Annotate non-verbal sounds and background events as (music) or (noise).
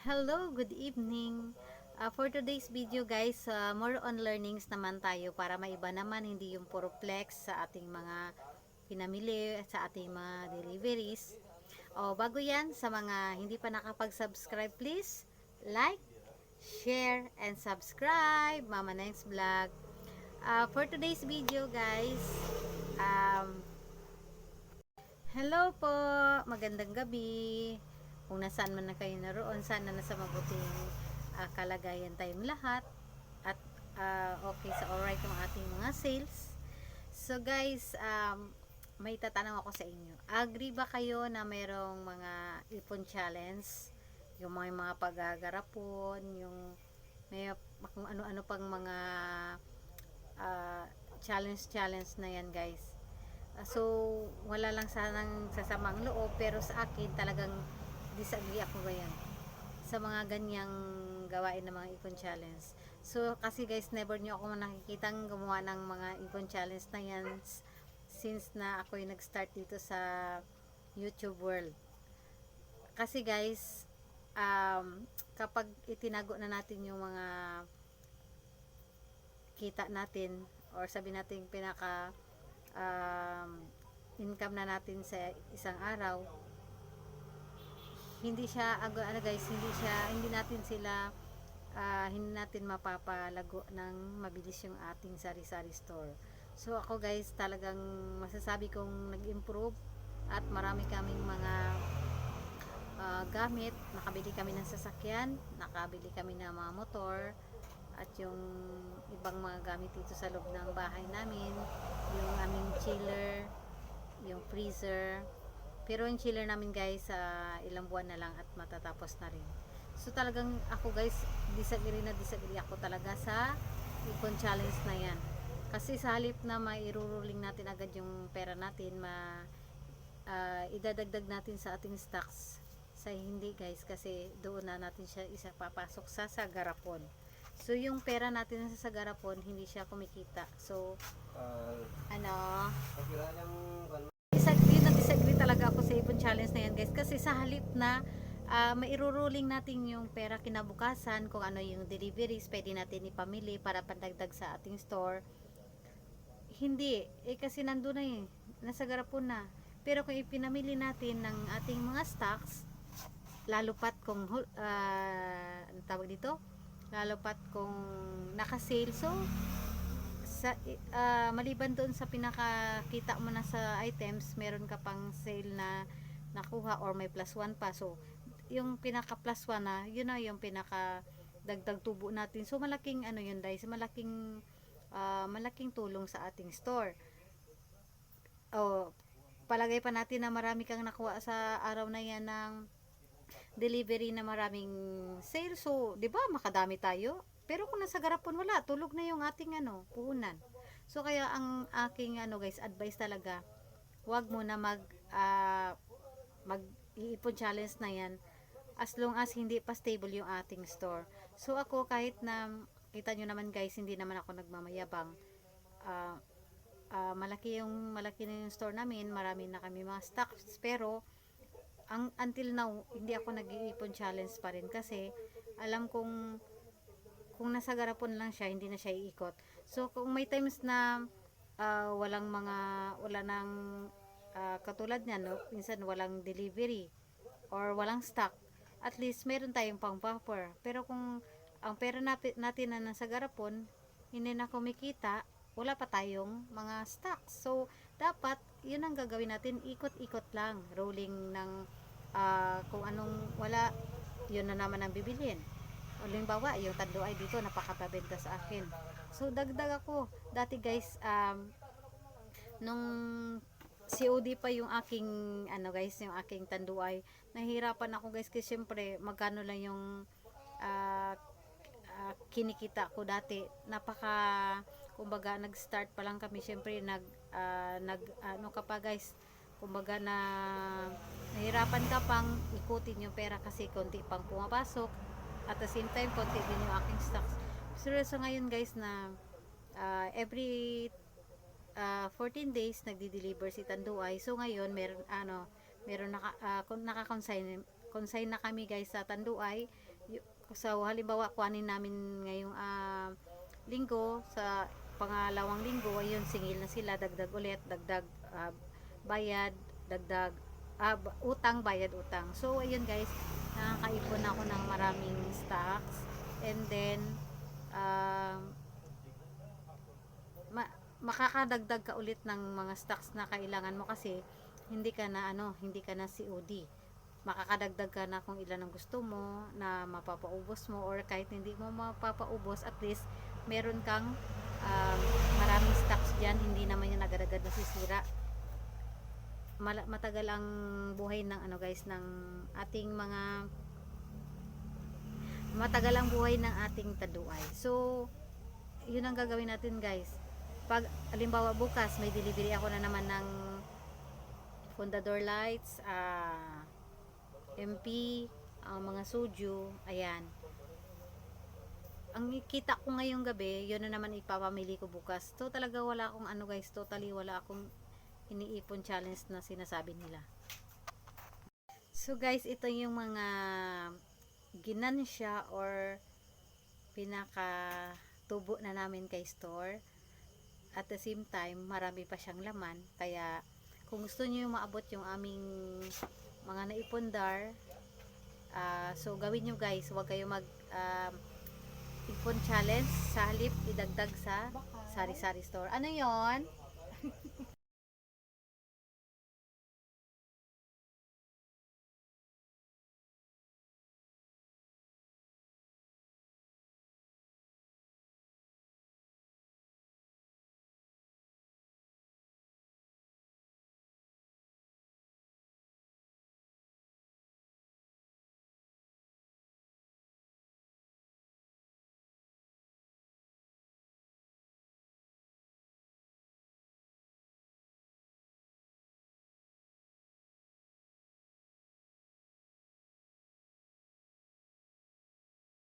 Hello, good evening. Uh, for today's video guys, uh, more on learnings naman tayo para maiba naman hindi yung puro flex sa ating mga pinamili, sa ating mga deliveries. O bago yan, sa mga hindi pa nakapag-subscribe, please like, share, and subscribe. Mama Next Vlog. Uh, for today's video guys, um, hello po, magandang gabi kung nasaan man na kayo naroon, sana nasa mabuting ah, kalagayan tayong lahat at ah, okay sa alright yung ating mga sales. So guys, um, may tatanong ako sa inyo. Agree ba kayo na merong mga ipon challenge? Yung mga mga pagagarapon, yung may ano-ano pang mga ah, challenge challenge na yan guys. So, wala lang sanang sasamang loob pero sa akin talagang disagree ako ngayon sa mga ganyang gawain ng mga icon challenge. So, kasi guys, never nyo ako nakikitang gumawa ng mga icon challenge na yan since na ako yung nag-start dito sa YouTube world. Kasi guys, um, kapag itinago na natin yung mga kita natin or sabi natin pinaka um, income na natin sa isang araw, hindi siya ano guys hindi siya hindi natin sila ah, hindi natin mapapalago ng mabilis yung ating sari-sari store. So ako guys talagang masasabi kong nag-improve at marami kaming mga ah, gamit. Nakabili kami ng sasakyan nakabili kami ng mga motor at yung ibang mga gamit dito sa loob ng bahay namin yung aming chiller yung freezer pero yung chiller namin guys, sa ilang buwan na lang at matatapos na rin. So talagang ako guys, disagree na disagree ako talaga sa icon challenge na yan. Kasi sa halip na mairuruling natin agad yung pera natin, ma ah, idadagdag natin sa ating stocks. Sa hindi guys, kasi doon na natin siya isa papasok sa sagarapon. So yung pera natin sa sagarapon, hindi siya kumikita. So Ah, ano, pagkira ng kan disagree talaga ako sa Ipon Challenge na yan guys. Kasi sa halip na uh, mairuruling natin yung pera kinabukasan kung ano yung deliveries pwede natin ipamili para pandagdag sa ating store. Hindi. Eh kasi nandun na eh. Nasa garapon na. Pero kung ipinamili natin ng ating mga stocks lalo pat kung ano tawag dito? Lalo pat kung naka-sale. So sa ah, maliban doon sa pinakakita mo na sa items, meron ka pang sale na nakuha or may plus one pa. So, yung pinaka plus one na, yun na yung pinaka dagdag tubo natin. So, malaking ano yun guys, malaking ah, malaking tulong sa ating store. O, palagay pa natin na marami kang nakuha sa araw na yan ng delivery na maraming sale. So, 'di ba, makadami tayo. Pero kung nasa garapon wala, tulog na yung ating ano, puhunan. So kaya ang aking ano guys, advice talaga, wag mo na mag ah, mag iipon challenge na 'yan as long as hindi pa stable yung ating store. So ako kahit na kita nyo naman guys, hindi naman ako nagmamayabang. Ah, ah, malaki yung malaki na yung store namin, marami na kami mga stocks pero ang until now hindi ako nag-iipon challenge pa rin kasi alam kong kung nasa garapon lang siya hindi na siya iikot. So kung may times na ah, walang mga wala nang ah, katulad niya no? Minsan walang delivery or walang stock at least meron tayong pang buffer. Pero kung ang pera natin, na nasa garapon hindi na kumikita wala pa tayong mga stocks so dapat yun ang gagawin natin ikot-ikot lang rolling ng ah, kung anong wala yun na naman ang bibilhin Halimbawa, yung tando ay dito napakababenta sa akin. So dagdag ako. Dati guys, um, nung COD pa yung aking ano guys, yung aking tanduay, nahihirapan ako guys kasi syempre magkano lang yung ah, ah, kinikita ko dati. Napaka kumbaga nag-start pa lang kami syempre nag ah, nag ano ka pa guys, kumbaga na nahirapan ka pang ikutin yung pera kasi konti pang pumapasok at the same time konti din yung aking stocks. So, so ngayon guys na ah, every ah, 14 days nagdi-deliver si Tanduay so ngayon meron ano meron naka, kon- naka-consign consign na kami guys sa Tanduay so halimbawa kuhanin namin ngayong ah, linggo sa pangalawang linggo ayun singil na sila dagdag ulit dagdag ah, bayad dagdag b- utang bayad utang. So ayun guys nakakaipon ako ng maraming stocks. And then um, ma- makakadagdag ka ulit ng mga stocks na kailangan mo kasi hindi ka na ano hindi ka na COD makakadagdag ka na kung ilan ang gusto mo na mapapaubos mo or kahit hindi mo mapapaubos at least meron kang um, maraming stocks dyan. Hindi naman yung agad-agad nasisira matagal ang buhay ng ano guys ng ating mga matagal ang buhay ng ating taduay. So yun ang gagawin natin guys. Pag alimbawa bukas may delivery ako na naman ng fundador lights ah MP ang mga soju ayan. Ang kita ko ngayong gabi yun na naman ipapamili ko bukas. So talaga wala akong ano guys totally wala akong iniipon challenge na sinasabi nila. So guys ito yung mga ginansya or pinaka tubo na namin kay store. At the same time marami pa siyang laman. Kaya kung gusto niyo yung maabot yung aming mga naipundar ah so gawin nyo guys huwag kayo mag um, ipon challenge sa halip idagdag sa sari-sari store. Ano yon (laughs)